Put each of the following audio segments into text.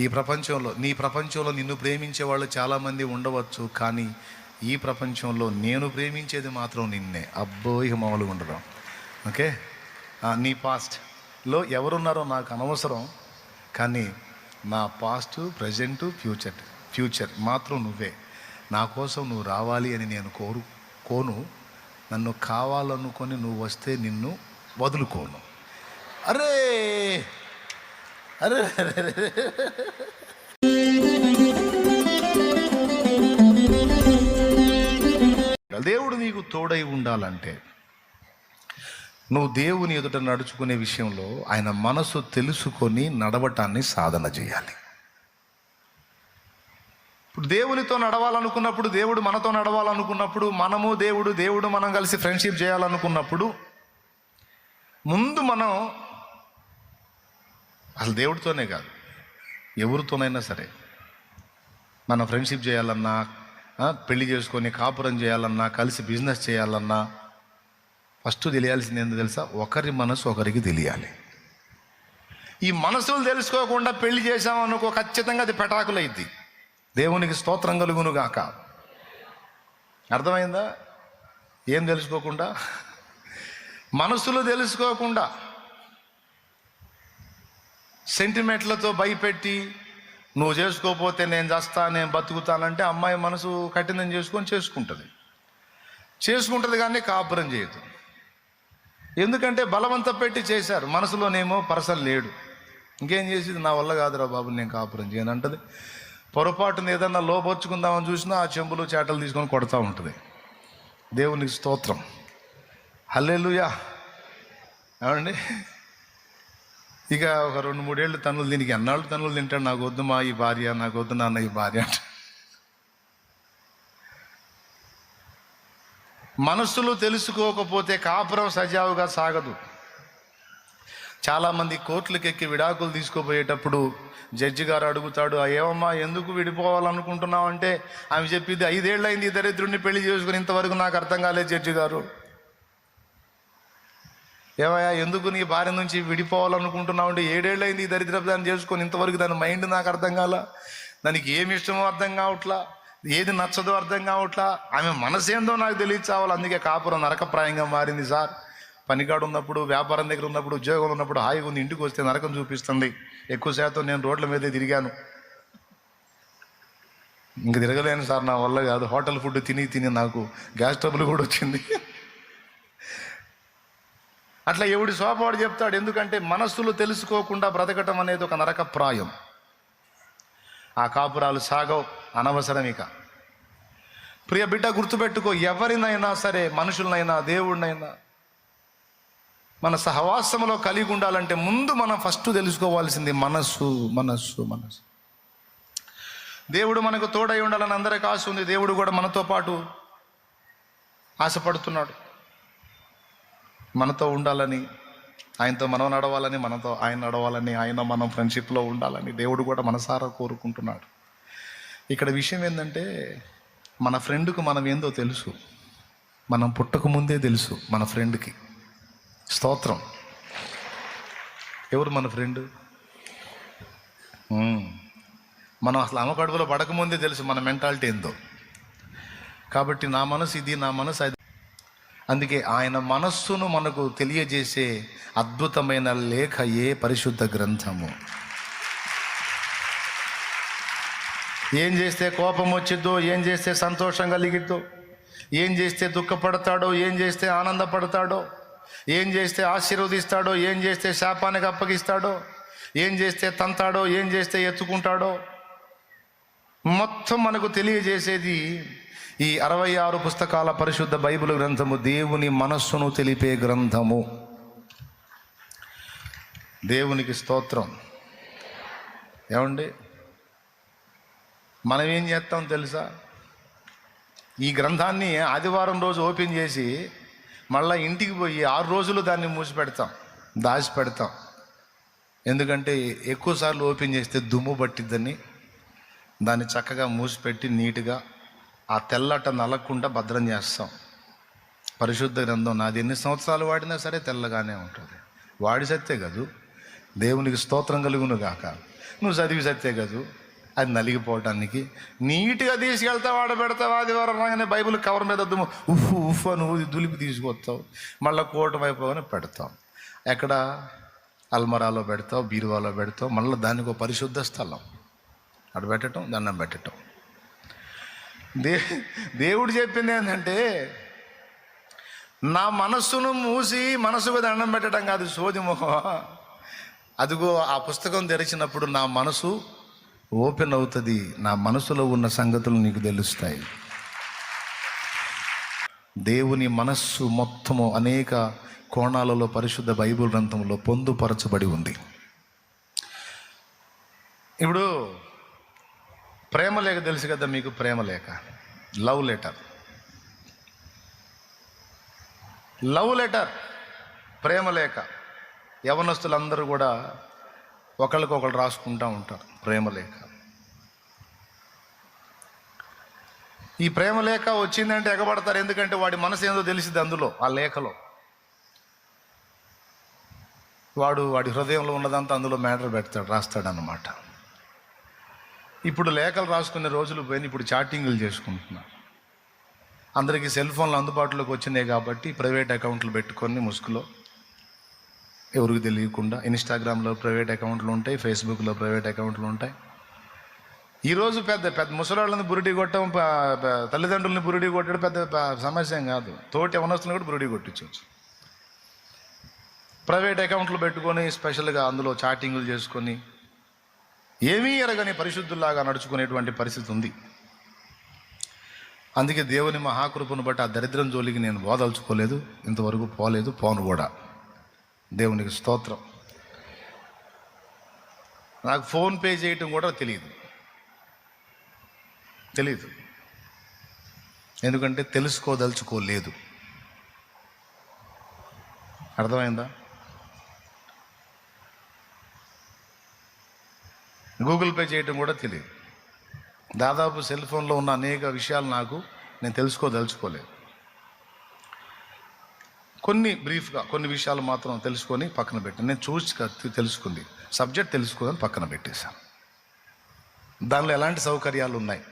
ఈ ప్రపంచంలో నీ ప్రపంచంలో నిన్ను ప్రేమించే వాళ్ళు చాలామంది ఉండవచ్చు కానీ ఈ ప్రపంచంలో నేను ప్రేమించేది మాత్రం నిన్నే. అబ్బో ఇక మామూలుగా ఉండడం ఓకే? నీ పాస్ట్లో ఎవరున్నారో నాకు అనవసరం కానీ నా పాస్ట్ ప్రజెంట్ ఫ్యూచర్ ఫ్యూచర్ మాత్రం నువ్వే. నా కోసం నువ్వు రావాలి అని నేను కోరు కోను. నన్ను కావాలనుకొని నువ్వు వస్తే నిన్ను వదులుకోను. అరే! అరే దేవుడు నీకు తోడై ఉండాలంటే నువ్వు దేవుని ఎదుట నడుచుకునే విషయంలో ఆయన మనసు తెలుసుకొని నడవటాన్ని సాధన చేయాలి. ఇప్పుడు దేవునితో నడవాలనుకున్నప్పుడు దేవుడు మనతో నడవాలనుకున్నప్పుడు మనము దేవుడు దేవుడు మనం కలిసి ఫ్రెండ్షిప్ చేయాలనుకున్నప్పుడు ముందు మనం అసలు దేవుడితోనే కాదు. ఎవరితోనైనా సరే. మనం ఫ్రెండ్షిప్ చేయాలన్నా పెళ్ళి చేసుకొని కాపురం చేయాలన్నా కలిసి బిజినెస్ చేయాలన్నా ఫస్ట్ తెలియాల్సింది ఏందో తెలుసా? ఒకరి మనసు ఒకరికి తెలియాలి. ఈ మనసులు తెలుసుకోకుండా పెళ్ళి చేసామనుకో ఖచ్చితంగా అది పెటాకులైద్ది. దేవునికి స్తోత్రం కలుగును గాక. అర్థమైందా? ఏం తెలుసుకోకుండా? మనసులు తెలుసుకోకుండా సెంటిమెంట్లతో భయపెట్టి నువ్వు చేసుకోకపోతే నేను చేస్తా నేను బతుకుతానంటే అమ్మాయి మనసు కఠినం చేసుకొని చేసుకుంటుంది. చేసుకుంటుంది కానీ కాపురం చేయదు. ఎందుకంటే బలవంత పెట్టి చేశారు. మనసులోనేమో పర్సన్ లేడు. ఇంకేం చేసేది? నా వల్ల కాదురా బాబు నేను కాపురం చేయను అంటది. పొరపాటున ఏదన్నా లోపొచ్చుకుందామని చూసినా ఆ చెంబులు చేటలు తీసుకొని కొడతా ఉంటుంది. దేవునికి స్తోత్రం. హల్లెలుయా. ఏమండి? ఇక ఒక రెండు మూడేళ్ళు తనులు దీనికి ఎన్నాళ్ళు తనులు తింటాడు? నాకు వద్దు మా ఈ భార్య నాకు వద్దు నాన్న ఈ భార్య అంట. మనస్సులు తెలుసుకోకపోతే కాపురం సజావుగా సాగదు. చాలామంది కోర్టులకు విడాకులు తీసుకోపోయేటప్పుడు జడ్జి గారు అడుగుతాడు ఏమమ్మా ఎందుకు విడిపోవాలనుకుంటున్నావు? అంటే ఆమె చెప్పింది ఐదేళ్ళైంది ఈ దరిద్రుడిని పెళ్ళి చేసుకుని ఇంతవరకు నాకు అర్థం కాలేదు జడ్జి గారు. ఏమయ్యా ఎందుకు నీ భార్య నుంచి విడిపోవాలనుకుంటున్నావు అంటే ఏడేళ్ళైంది ఈ దరిద్రపు దాన్ని చేసుకొని ఇంతవరకు దాని మైండ్ నాకు అర్థం కాల? దానికి ఏమి ఇష్టమో అర్థం కావట్లా? ఏది నచ్చదో అర్థం కావట్లా? ఆమె మనసు ఏందో నాకు తెలియచావాలి అందుకే కాపురం నరకప్రాయంగా మారింది సార్. పనికాడు ఉన్నప్పుడు వ్యాపారం దగ్గర ఉన్నప్పుడు ఉద్యోగంలో ఉన్నప్పుడు హాయిగా ఉంది. ఇంటికి వస్తే నరకం చూపిస్తుంది. ఎక్కువ శాతం నేను రోడ్ల మీదే తిరిగాను. ఇంక తిరగలేను సార్ నా వల్ల కాదు. హోటల్ ఫుడ్ తిని తిని నాకు గ్యాస్ ట్రబుల్ కూడా వచ్చింది. అట్లా ఎవడి శోభవాడు చెప్తాడు? ఎందుకంటే మనస్సులు తెలుసుకోకుండా బ్రతకటం అనేది ఒక నరక ప్రాయం. ఆ కాపురాలు సాగవు అనవసరం ఇక. ప్రియ బిడ్డ గుర్తుపెట్టుకో ఎవరినైనా సరే మనుషులనైనా దేవుడినైనా మన సహవాసంలో కలిగి ఉండాలంటే ముందు మనం ఫస్ట్ తెలుసుకోవాల్సింది మనస్సు మనస్సు మనస్సు. దేవుడు మనకు తోడై ఉండాలని అందరికీ ఆశ ఉంది. దేవుడు కూడా మనతో పాటు ఆశపడుతున్నాడు. మనతో ఉండాలని ఆయనతో మనం నడవాలని మనతో ఆయన నడవాలని ఆయన మనం ఫ్రెండ్షిప్లో ఉండాలని దేవుడు కూడా మనసారా కోరుకుంటున్నాడు. ఇక్కడ విషయం ఏంటంటే మన ఫ్రెండ్కు మనం ఏందో తెలుసు. మనం పుట్టక ముందే తెలుసు మన ఫ్రెండ్కి స్తోత్రం. ఎవరు మన ఫ్రెండ్ మనం అసలు అమ్మ కడుపులో పడకముందే తెలుసు మన మెంటాలిటీ ఏందో. కాబట్టి నా మనసు ఇది నా మనసు అది. అందుకే ఆయన మనస్సును మనకు తెలియజేసే అద్భుతమైన లేఖ ఏ పరిశుద్ధ గ్రంథము? ఏం చేస్తే కోపం వచ్చిద్దో ఏం చేస్తే సంతోషం కలిగిద్దో ఏం చేస్తే దుఃఖపడతాడో ఏం చేస్తే ఆనందపడతాడో ఏం చేస్తే ఆశీర్వదిస్తాడో ఏం చేస్తే శాపానికి అప్పగిస్తాడో ఏం చేస్తే తంతాడో ఏం చేస్తే ఎత్తుకుంటాడో మొత్తం మనకు తెలియజేసేది ఈ అరవై ఆరు పుస్తకాల పరిశుద్ధ బైబిల్ గ్రంథము దేవుని మనస్సును తెలిపే గ్రంథము. దేవునికి స్తోత్రం. ఏమండి? మనం ఏం చేస్తాం తెలుసా? ఈ గ్రంథాన్ని ఆదివారం రోజు ఓపెన్ చేసి మళ్ళీ ఇంటికి పోయి ఆరు రోజులు దాన్ని మూసిపెడతాం దాచిపెడతాం. దాచి పెడతాం ఎందుకంటే ఎక్కువసార్లు ఓపెన్ చేస్తే దుమ్ము పట్టిద్దని దాన్ని చక్కగా మూసిపెట్టి నీట్గా ఆ తెల్లట నలకుండా భద్రం చేస్తాం. పరిశుద్ధ గ్రంథం నాది. ఎన్ని సంవత్సరాలు వాడినా సరే తెల్లగానే ఉంటుంది. వాడి సత్తే కాదు. దేవునికి స్తోత్రం కలుగును గాక. నువ్వు చదివి సత్తే కదూ. అది నలిగిపోవటానికి. నీట్గా తీసుకెళ్తావు ఆడ పెడతావు? ఆదివారం రాగానే బైబిల్ కవర్ మీద దుమ్ము. ఉఫ్ ఉఫ్ అని ఊది దులిపి తీసుకొస్తావు. మళ్ళీ కోట అయిపోగానే పెడతాం. ఎక్కడ? అల్మరాలో పెడతావు బీరువాలో పెడతావు. మళ్ళీ దానికి ఒక పరిశుద్ధ స్థలం. అక్కడ పెట్టడం దండం పెట్టడం దే దేవుడు చెప్పింది ఏంటంటే నా మనస్సును మూసి మనసుకు దండం పెట్టడం కాదు సోదిమోహం అదిగో ఆ పుస్తకం తెరిచినప్పుడు నా మనసు ఓపెన్ అవుతుంది. నా మనసులో ఉన్న సంగతులు నీకు తెలుస్తాయి. దేవుని మనస్సు మొత్తము అనేక కోణాలలో పరిశుద్ధ బైబిల్ గ్రంథంలో పొందుపరచబడి ఉంది. ఇప్పుడు ప్రేమ లేఖ తెలుసు కదా మీకు ప్రేమ లేఖ లవ్ లెటర్ లవ్ లెటర్ ప్రేమ లేఖ యవనస్తులందరూ కూడా ఒకళ్ళకొకళ్ళు రాసుకుంటూ ఉంటారు. ప్రేమ లేఖ ఈ ప్రేమ లేఖ వచ్చిందంటే ఎగబడతారు. ఎందుకంటే వాడి మనసు ఏందో తెలిసింది అందులో ఆ లేఖలో. వాడు వాడి హృదయంలో ఉన్నదంతా అందులో మ్యాటర్ పెడతాడు రాస్తాడు అన్నమాట ఇప్పుడు లేఖలు రాసుకునే రోజులు పోయిన ఇప్పుడు చాటింగ్లు చేసుకుంటున్నారు అందరికీ సెల్ ఫోన్లు అందుబాటులోకి వచ్చినాయి కాబట్టి ప్రైవేట్ అకౌంట్లు పెట్టుకొని ముసుగులో. ఎవరికి తెలియకుండా ఇన్స్టాగ్రామ్లో ప్రైవేట్ అకౌంట్లు ఉంటాయి ఫేస్బుక్లో ప్రైవేట్ అకౌంట్లు ఉంటాయి. ఈరోజు పెద్ద పెద్ద ముసలాళ్ళని బురిడి కొట్టడం తల్లిదండ్రులని బురిడి కొట్టడం పెద్ద సమస్య కాదు. తోటి ఎవనొస్తున్న కూడా బురిడి కొట్టించవచ్చు. ప్రైవేట్ అకౌంట్లు పెట్టుకొని స్పెషల్గా అందులో చాటింగ్లు చేసుకొని ఏమీ ఎరగని పరిశుద్ధుల్లాగా నడుచుకునేటువంటి పరిస్థితి ఉంది. అందుకే దేవుని మహాకృపను బట్టి ఆ దరిద్రం జోలికి నేను బోదలుచుకోలేదు ఇంతవరకు పోలేదు పోను కూడా. దేవునికి స్తోత్రం. నాకు ఫోన్ పే చేయటం కూడా తెలియదు తెలియదు ఎందుకంటే తెలుసుకోదలుచుకోలేదు. అర్థమైందా? గూగుల్ పే చేయటం కూడా తెలియదు. దాదాపు సెల్ ఫోన్లో ఉన్న అనేక విషయాలు నాకు నేను తెలుసుకోదలుచుకోలేదు కొన్ని బ్రీఫ్గా కొన్ని విషయాలు మాత్రం తెలుసుకొని పక్కన పెట్టాను నేను చూసి తెలుసుకుంది. సబ్జెక్ట్ తెలుసుకోదని పక్కన పెట్టేశాను దానిలో ఎలాంటి సౌకర్యాలు ఉన్నాయి?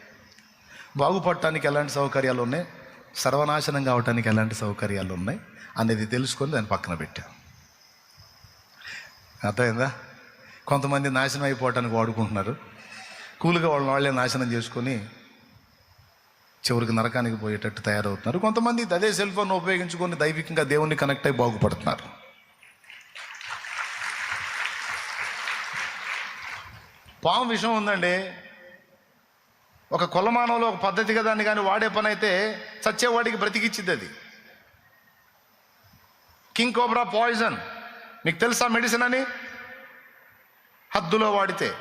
బాగుపడటానికి ఎలాంటి సౌకర్యాలు ఉన్నాయి? సర్వనాశనం కావటానికి ఎలాంటి సౌకర్యాలు ఉన్నాయి? అనేది తెలుసుకొని దాన్ని పక్కన పెట్టాను అర్థమైందా? కొంతమంది నాశనం అయిపోవటానికి వాడుకుంటున్నారు. కూలుగా వాళ్ళని వాళ్ళే నాశనం చేసుకొని చివరికి నరకానికి పోయేటట్టు తయారవుతున్నారు. కొంతమంది అదే సెల్ ఫోన్ ఉపయోగించుకొని దైవికంగా దేవుణ్ణి కనెక్ట్ అయి బాగుపడుతున్నారు. పాము విషయం ఉందండి. ఒక కులమానంలో ఒక పద్ధతిగా దాన్ని కానీ వాడే పని అయితే చచ్చేవాడికి బ్రతికిచ్చింది అది. King cobra poison. మీకు తెలుసా మెడిసిన్ అని? హద్దులో వాడితే.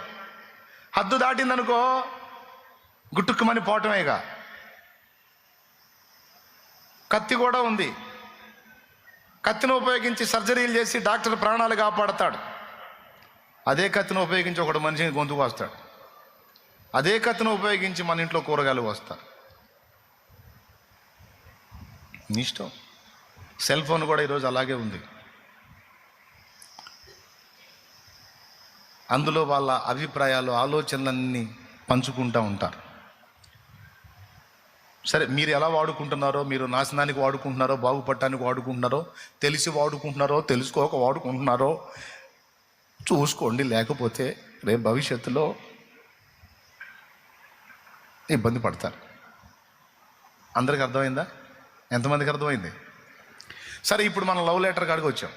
హద్దు దాటిందనుకో గుట్టుక్కుమని పోవటమేగా. కత్తి కూడా ఉంది. కత్తిని ఉపయోగించి సర్జరీలు చేసి డాక్టర్ ప్రాణాలు కాపాడతాడు. అదే కత్తిని ఉపయోగించి ఒకడు మనిషిని గొంతుకు వస్తాడు అదే కత్తిని ఉపయోగించి మన ఇంట్లో కూరగాయలు వస్తారు నీ ఇష్టం. సెల్ ఫోన్ కూడా ఈరోజు అలాగే ఉంది. అందులో వాళ్ళ అభిప్రాయాలు ఆలోచనలన్నీ పంచుకుంటూ ఉంటారు. సరే మీరు ఎలా వాడుకుంటున్నారో మీరు నాశనానికి వాడుకుంటున్నారో బాగుపడటానికి వాడుకుంటున్నారో తెలిసి వాడుకుంటున్నారో తెలుసుకోక వాడుకుంటున్నారో చూసుకోండి. లేకపోతే రేపు భవిష్యత్తులో ఇబ్బంది పడతారు. అందరికి అర్థమైందా? ఎంతమందికి అర్థమైంది? సరే ఇప్పుడు మనం లవ్ లెటర్ కాడికి వచ్చాం.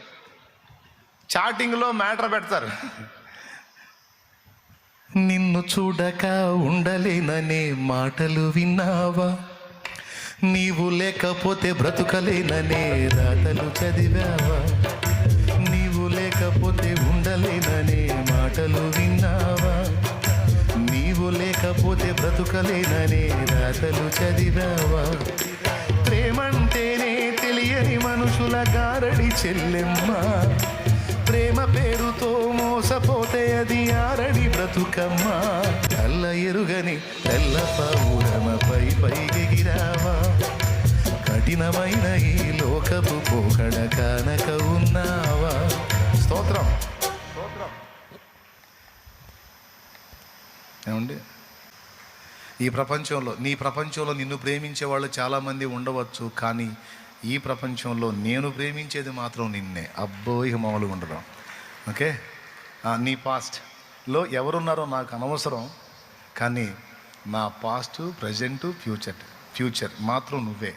చాటింగ్లో మ్యాటర్ పెడతారు. నిన్ను చూడక ఉండలేననే మాటలు విన్నావా? నీవు లేకపోతే బ్రతుకలేననే రాతలు చదివావా? నీవు లేకపోతే ఉండలేననే మాటలు విన్నావా? నీవు లేకపోతే బ్రతుకలేననే రాతలు చదివావా? ప్రేమంటేనే తెలియని మనుషుల గారడి చెల్లెమ్మా. ప్రేమ పేరుతో మోసపోతే అది ఆరడి బ్రతుకమ్మ. కళ్ళ ఎరుగని తెల్ల పౌరమపై పైగిరావా కఠినమైన ఈ లోకపు పోకడ కానక ఉన్నావా. స్తోత్రం. ఏమండి? ఈ ప్రపంచంలో నీ ప్రపంచంలో నిన్ను ప్రేమించే వాళ్ళు చాలామంది ఉండవచ్చు కానీ ఈ ప్రపంచంలో నేను ప్రేమించేది మాత్రం నిన్నే. అబ్బో ఇక మామూలుగా ఉండడం ఓకే? నీ పాస్ట్లో ఎవరున్నారో నాకు అనవసరం కానీ నా పాస్ట్ ప్రజెంట్ ఫ్యూచర్ ఫ్యూచర్ మాత్రం నువ్వే.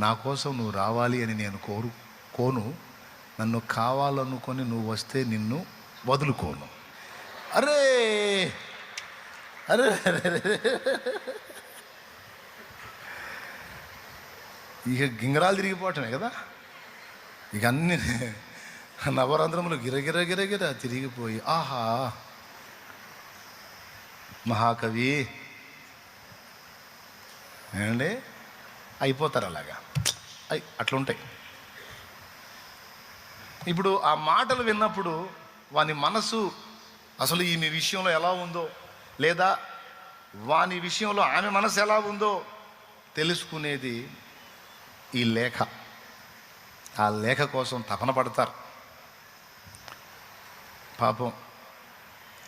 నా కోసం నువ్వు రావాలి అని నేను కోరు కోను. నన్ను కావాలనుకొని నువ్వు వస్తే నిన్ను వదులుకోను. అరే! అరే అరే, అరే. ఇక గింగరాలు తిరిగిపోవటమే కదా. ఇక అన్ని నవరంధ్రములు గిరగిర గిరగిర తిరిగిపోయి ఆహా! మహాకవి. ఏమండి? అయిపోతారు అలాగా. అయి అట్లుంటాయి. ఇప్పుడు ఆ మాటలు విన్నప్పుడు వాని మనసు అసలు ఈమె విషయంలో ఎలా ఉందో లేదా వాని విషయంలో ఆమె మనసు ఎలా ఉందో తెలుసుకునేది ఈ లేఖ. ఆ లేఖ కోసం తపన పడతారు. పాపం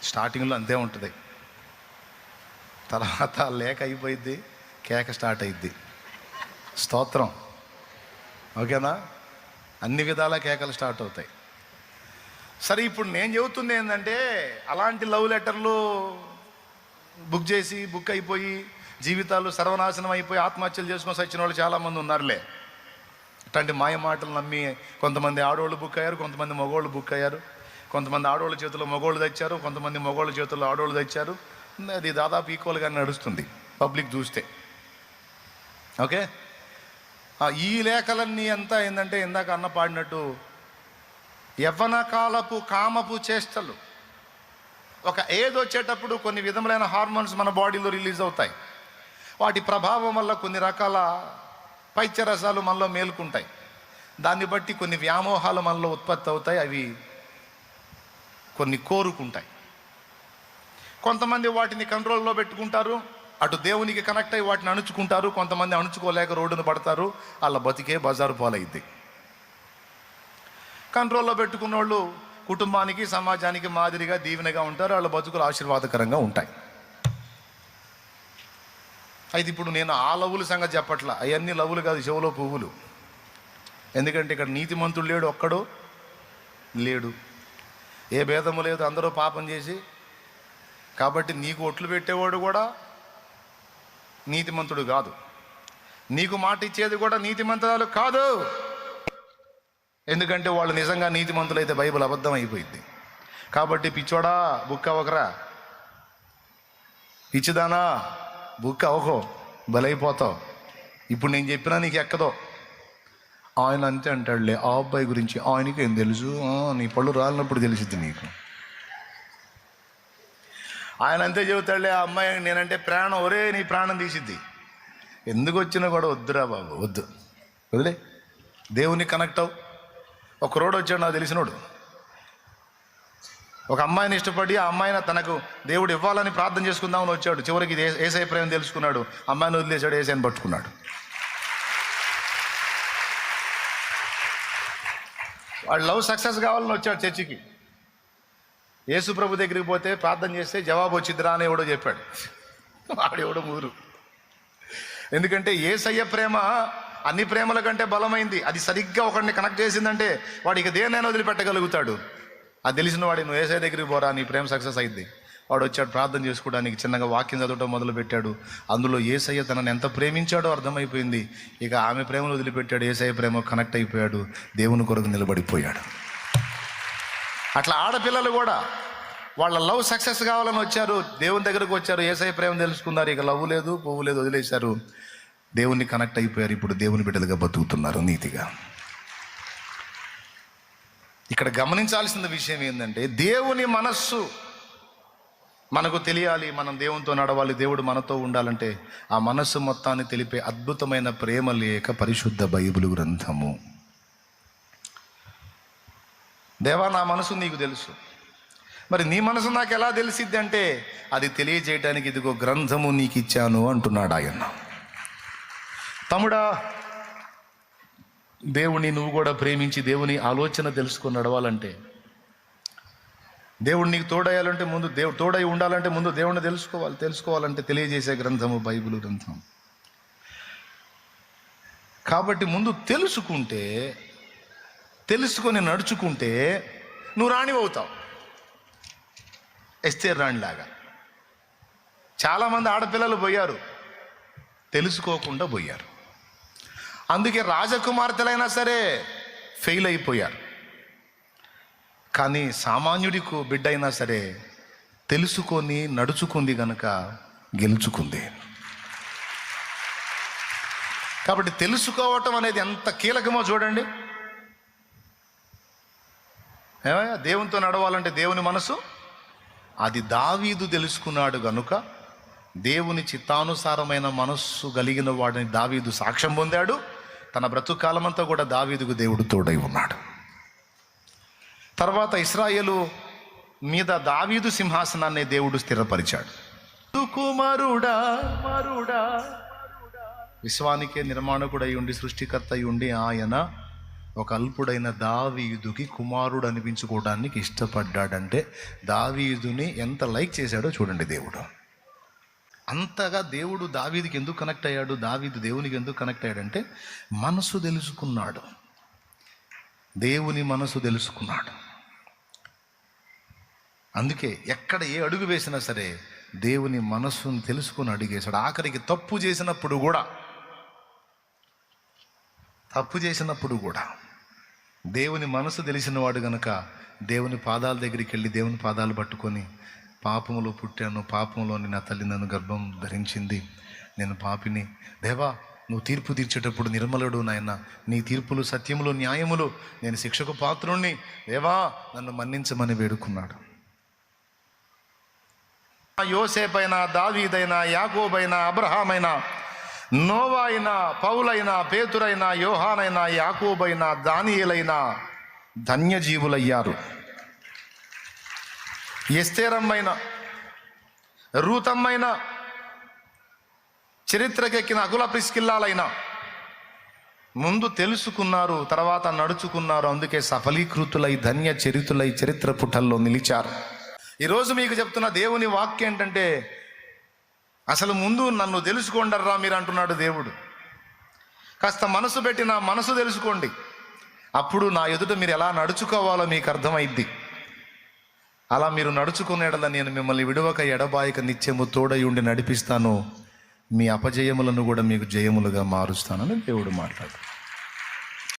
స్టార్టింగ్లో అంతే ఉంటుంది. తర్వాత ఆ లేఖ అయిపోయింది కేక స్టార్ట్ అయింది స్తోత్రం. ఓకేనా? అన్ని విధాల కేకలు స్టార్ట్ అవుతాయి. సరే ఇప్పుడు నేను చెబుతుంది ఏంటంటే అలాంటి లవ్ లెటర్లు బుక్ చేసి బుక్ అయిపోయి జీవితాలు సర్వనాశనం అయిపోయి ఆత్మహత్యలు చేసుకొని సచ్చిన వాళ్ళు చాలామంది ఉన్నారులే. అట్లాంటి మాయ మాటలు నమ్మి కొంతమంది ఆడవాళ్ళు బుక్ అయ్యారు కొంతమంది మగవాళ్ళు బుక్ అయ్యారు. కొంతమంది ఆడవాళ్ళ చేతిలో మగవాళ్ళు తెచ్చారు కొంతమంది మగవాళ్ళ చేతుల్లో ఆడవాళ్ళు తెచ్చారు. అది దాదాపు ఈక్వల్గా నడుస్తుంది పబ్లిక్ చూస్తే. ఓకే? ఈ లేఖలన్నీ అంతా ఏంటంటే ఇందాక అన్న పాడినట్టు యవ్వన కాలపు కామపు చేష్టలు. ఒక ఏజ్ వచ్చేటప్పుడు కొన్ని విధములైన హార్మోన్స్ మన బాడీలో రిలీజ్ అవుతాయి. వాటి ప్రభావం వల్ల కొన్ని రకాల పైత్యరసాలు మనలో మేలుకుంటాయి. దాన్ని బట్టి కొన్ని వ్యామోహాలు మనలో ఉత్పత్తి అవుతాయి అవి కొన్ని కోరుకుంటాయి. కొంతమంది వాటిని కంట్రోల్లో పెట్టుకుంటారు అటు దేవునికి కనెక్ట్ అయ్యి వాటిని అణుచుకుంటారు కొంతమంది అణుచుకోలేక రోడ్డును పడతారు వాళ్ళ బతికే బజారు పాలైద్ది. కంట్రోల్లో పెట్టుకున్న వాళ్ళు కుటుంబానికి సమాజానికి మాదిరిగా దీవెనగా ఉంటారు వాళ్ళ బతుకులు ఆశీర్వాదకరంగా ఉంటాయి. అయితే ఇప్పుడు నేను ఆ లవ్వుల సంగతి చెప్పట్లా. అవన్నీ లవ్వులు కాదు చెవులో పువ్వులు. ఎందుకంటే ఇక్కడ నీతిమంతుడు లేడు ఒక్కడు లేడు. ఏ భేదము లేదు అందరూ పాపం చేసి. కాబట్టి నీకు ఒట్లు పెట్టేవాడు కూడా నీతిమంతుడు కాదు. నీకు మాట ఇచ్చేది కూడా నీతిమంతురాలు కాదు. ఎందుకంటే వాళ్ళు నిజంగా నీతిమంతులైతే బైబిల్ అబద్ధం అయిపోయింది. కాబట్టి పిచ్చోడా బుక్ అవ్వకరా. పిచ్చిదానా? బుక్ అవ్వకో బలైపోతావు. ఇప్పుడు నేను చెప్పినా నీకు ఎక్కదో. ఆయన అంతే అంటాడులే ఆ అబ్బాయి గురించి ఆయనకి ఏం తెలుసు నీ పళ్ళు రాలినప్పుడు తెలిసిద్ది నీకు. ఆయన అంతే చెబుతాడులే ఆ అమ్మాయి నేనంటే ప్రాణం ఒరే నీ ప్రాణం తీసిద్ది. ఎందుకు వచ్చినా కూడా వద్దురా బాబు వద్దు. వదిలే. దేవుని కనెక్ట్ అవు ఒక రోడ్ వచ్చాడు నాకు తెలిసినోడు. ఒక అమ్మాయిని ఇష్టపడి ఆ అమ్మాయిని తనకు దేవుడు ఇవ్వాలని ప్రార్థన చేసుకుందామని వచ్చాడు. చివరికి ఏసై ప్రేమ తెలుసుకున్నాడు. అమ్మాయిని వదిలేశాడు ఏసైని పట్టుకున్నాడు. వాడు లవ్ సక్సెస్ కావాలని వచ్చాడు చర్చికి. యేసు ప్రభు దగ్గరికి పోతే ప్రార్థన చేస్తే జవాబు వచ్చిద్దిరా అని ఎవడో చెప్పాడు. వాడు ఎవడో ఊరు. ఎందుకంటే ఏసయ్య ప్రేమ అన్ని ప్రేమల కంటే బలమైంది. అది సరిగ్గా ఒకడిని కనెక్ట్ చేసిందంటే వాడికి దేనైనా వదిలిపెట్టగలుగుతాడు. అది తెలిసిన వాడి నువ్వు ఏసఐ దగ్గరికి పోరా నీ ప్రేమ సక్సెస్ అయింది వాడు వచ్చాడు ప్రార్థన చేసుకోవడానికి చిన్నగా వాక్యం చదవటం మొదలు పెట్టాడు అందులో ఏసయ్య తనను ఎంత ప్రేమించాడో అర్థమైపోయింది. ఇక ఆమె ప్రేమను వదిలిపెట్టాడు ఏసయ్య ప్రేమ కనెక్ట్ అయిపోయాడు దేవుని కొరకు నిలబడిపోయాడు. అట్లా ఆడపిల్లలు కూడా వాళ్ళ లవ్ సక్సెస్ కావాలని వచ్చారు దేవుని దగ్గరకు వచ్చారు ఏసఐ ప్రేమ తెలుసుకున్నారు ఇక లవ్ లేదు పువ్వు లేదు వదిలేశారు. దేవుణ్ణి కనెక్ట్ అయిపోయారు ఇప్పుడు దేవుని బిడ్డలుగా బతుకుతున్నారు నీతిగా. ఇక్కడ గమనించాల్సిన విషయం ఏంటంటే దేవుని మనస్సు మనకు తెలియాలి మనం దేవునితో నడవాలి దేవుడు మనతో ఉండాలంటే ఆ మనస్సు మొత్తాన్ని తెలిపే అద్భుతమైన ప్రేమ లేక పరిశుద్ధ బైబిల్ గ్రంథము. దేవా నా మనసు నీకు తెలుసు. మరి నీ మనసు నాకు ఎలా తెలిసిద్ది అంటే అది తెలియజేయడానికి ఇదిగో గ్రంథము నీకు ఇచ్చాను అంటున్నాడు ఆయన. తమ్ముడా దేవుణ్ణి నువ్వు కూడా ప్రేమించి దేవుని ఆలోచన తెలుసుకొని నడవాలంటే దేవుడు నీకు తోడయ్యాలంటే ముందు దేవుడు తోడై ఉండాలంటే ముందు దేవుణ్ణి తెలుసుకోవాలి తెలుసుకోవాలంటే తెలియజేసే గ్రంథము బైబిల్ గ్రంథం. కాబట్టి ముందు తెలుసుకుంటే తెలుసుకొని నడుచుకుంటే నువ్వు రాణివవుతావు ఎస్తేర్ రాణిలాగా. చాలామంది ఆడపిల్లలు పోయారు తెలుసుకోకుండా పోయారు. అందుకే రాజకుమార్తెలైనా సరే ఫెయిల్ అయిపోయారు. కానీ సామాన్యుడికి బిడ్డ అయినా సరే తెలుసుకొని నడుచుకుంది గనుక గెలుచుకుంది. కాబట్టి తెలుసుకోవటం అనేది ఎంత కీలకమో చూడండి. ఏమయ్యా? దేవునితో నడవాలంటే దేవుని మనసు. అది దావీదు తెలుసుకున్నాడు గనుక దేవుని చిత్తానుసారమైన మనస్సు కలిగిన వాడిని దావీదు సాక్ష్యం పొందాడు. తన బ్రతుకాలమంతా కూడా దావీదుకు దేవుడు తోడై ఉన్నాడు. తర్వాత ఇస్రాయేలు మీద దావీదు సింహాసనాన్ని దేవుడు స్థిరపరిచాడు. కుమారుడా కుమారుడా. విశ్వానికే నిర్మాణకుడై ఉండి సృష్టికర్త అయి ఉండి ఆయన ఒక అల్పుడైన దావీదుకి కుమారుడు అనిపించుకోవడానికి ఇష్టపడ్డాడంటే దావీదుని ఎంత లైక్ చేశాడో చూడండి దేవుడు. అంతగా దేవుడు దావీదికి ఎందుకు కనెక్ట్ అయ్యాడు? దావీదు దేవునికి ఎందుకు కనెక్ట్ అయ్యాడంటే మనసు తెలుసుకున్నాడు. దేవుని మనసు తెలుసుకున్నాడు. అందుకే ఎక్కడ ఏ అడుగు వేసినా సరే దేవుని మనస్సును తెలుసుకుని అడిగేశాడు. ఆఖరికి తప్పు చేసినప్పుడు కూడా తప్పు చేసినప్పుడు కూడా దేవుని మనసు తెలిసిన వాడు గనక దేవుని పాదాల దగ్గరికి వెళ్ళి దేవుని పాదాలు పట్టుకొని పాపములో పుట్టాను పాపంలోని నా తల్లి నన్ను గర్భం ధరించింది. నేను పాపిని. దేవా నువ్వు తీర్పు తీర్చేటప్పుడు నిర్మలుడు నాయన నీ తీర్పులు సత్యములు న్యాయములు నేను శిక్షకు పాత్రుణ్ణి. దేవా నన్ను మన్నించమని వేడుకున్నాడు. యోసేపైనా దావీదైనా యాకోబైనా అబ్రహామైనా నోవా అయినా పౌలైనా పేతురైనా యోహానైనా యాకోబైనా దానియేలైనా ధన్యజీవులయ్యారు. ఎస్తేరమ్మైన రూతమ్మైన చరిత్రకెక్కిన అకుల ప్రిస్కిల్లాలైనా ముందు తెలుసుకున్నారు తర్వాత నడుచుకున్నారు అందుకే సఫలీకృతులై ధన్య చరితులై చరిత్ర పుటల్లో నిలిచారు. ఈరోజు మీకు చెప్తున్న దేవుని వాక్యం ఏంటంటే అసలు ముందు నన్ను తెలుసుకోండర్రా మీరు అంటున్నాడు దేవుడు. కాస్త మనసు పెట్టి నా మనసు తెలుసుకోండి. అప్పుడు నా ఎదుట మీరు ఎలా నడుచుకోవాలో మీకు అర్థమైద్ది. అలా మీరు నడుచుకునేడల నేను మిమ్మల్ని విడవక ఎడబాయక నిత్యము తోడై ఉండి నడిపిస్తాను. మీ అపజయములను కూడా మీకు జయములుగా మారుస్తానని దేవుడు మాట్లాడు.